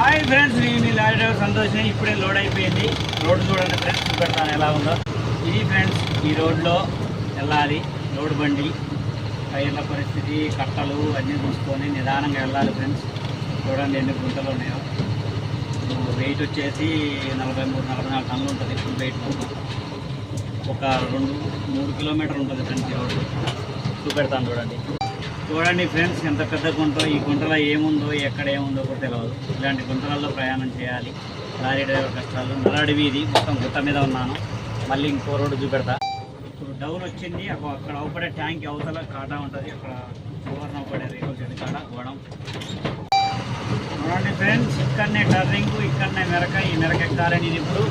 Hi friends నేను మీ lorry driver సంతోషం ఇప్పుడే లోడ్ అయిపోయింది. రోడ్ చూడండి ఫ్రెండ్స్ చూపెడతాను ఎలా ఉందో. ఇది ఫ్రెండ్స్ ఈ రోడ్లో వెళ్ళాలి. లోడ్ బండి టైర్ల పరిస్థితి కట్టలు అన్నీ చూసుకొని నిదానంగా వెళ్ళాలి ఫ్రెండ్స్. చూడండి ఎన్ని గుంటలు ఉన్నాయో. వెయిట్ వచ్చేసి నలభై మూడు నలభై నాలుగు టన్నులు ఉంటుంది ఫుల్ వెయిట్ ఒక రెండు మూడు కిలోమీటర్ ఉంటుంది ఫ్రెండ్స్ ఈ రోడ్డు. చూపెడతాను చూడండి. చూడండి ఫ్రెండ్స్ ఎంత పెద్ద గుంట ఈ గుంటలో ఏముందో ఎక్కడ ఏముందో కూడా తెలియదు ఇలాంటి గుంటలలో ప్రయాణం చేయాలి. లారీ డ్రైవర్ కష్టాలు నల్లడి వీధి మొత్తం గుట్ట మీద ఉన్నాను. మళ్ళీ ఇంకో రోడ్డు చూపెడతా. ఇప్పుడు డౌన్ వచ్చింది. అక్కడ అక్కడ ట్యాంక్ అవతల కాటా ఉంటుంది. అక్కడ సువర్ణ అవపడే రేకుల కాడ గోడం. చూడండి ఫ్రెండ్స్ ఇక్కడనే టర్నింగ్ ఇక్కడనే మెరక. ఈ మెరక ఎక్కాలని ఇప్పుడు.